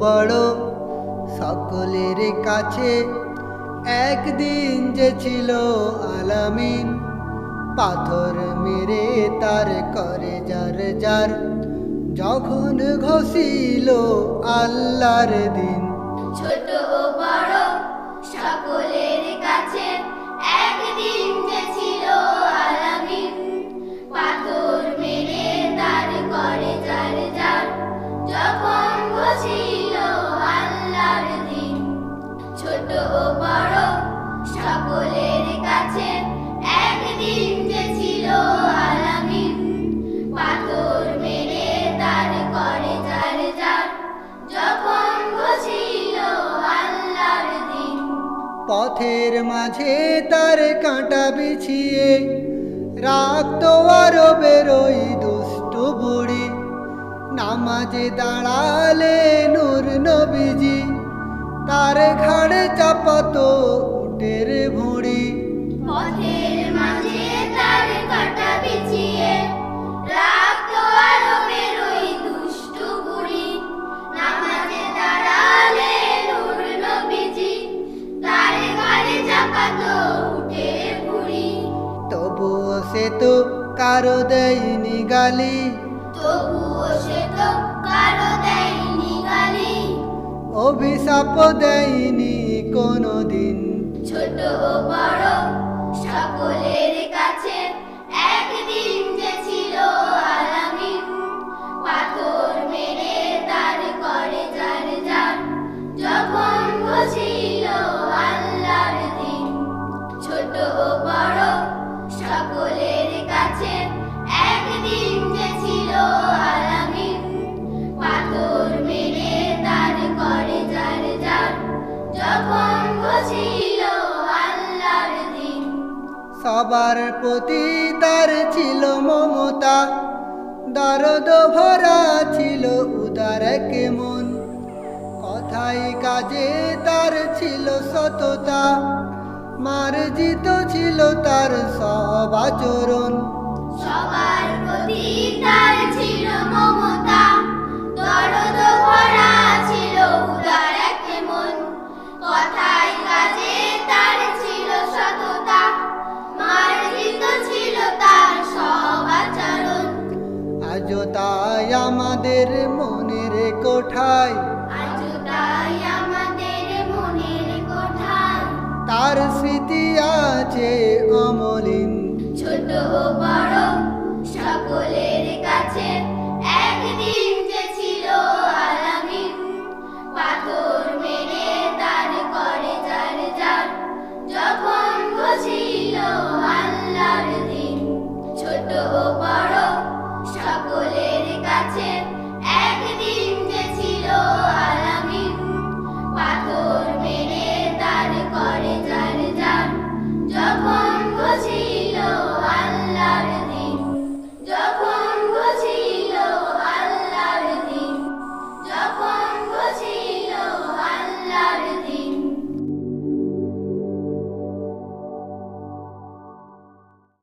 বড়, সকলের কাছে একদিন যে ছিল আলামিন। পাথর মেরে তার করে যার যার, যখন ঘষিল আল্লাহর দিন। ছোট ও বড়, সকলের কাছে একদিন যে ছিল আলামিন। পাথর মেরে তার করে যার যার যখন আল্লাহর দিন। পথের মাঝে তার কাঁটা বিছিয়ে রাখতো আরও বেরোই দুষ্ট বুড়ি। নামাজে দাঁড়ালে নূর নবীজি তার ঘাড়ে চাপাতো উটের ভুঁড়ি। পথের মাঝে তার কাটা বিছিয়ে রাখতো আরও বেরোই দুষ্টু বুড়ি। নামাজে দাঁড়ালে নূর নবীজি তার ঘাড়ে চাপাতো উটের বুড়ি তবুও সে তো কারও দেয়নি গালি। তবুও সে তো কারও দেয়নি গালি অভিশাপ দেয়নি কোনো দিন ছোট বড় সকলের সবার প্রতি তার ছিল মমতা। দরদ ভরা ছিল উদার কেমন কথাই কাজে তার ছিল সততা। মার্জিত ছিল তার সব আচরণ। সবার প্রতি তার আজও তাই আমাদের মনের কোঠায়। আজও তাই আমাদের মনের কোঠায়। তার স্মৃতি আছে অমলিন। ছোট ও বড় সকলের কাছে একদিন যে ছিল আলামিন। পাথর মেরে তার করে যার যার যখন ঘুষিল আল্লাহর দিন। ছোট ও বড়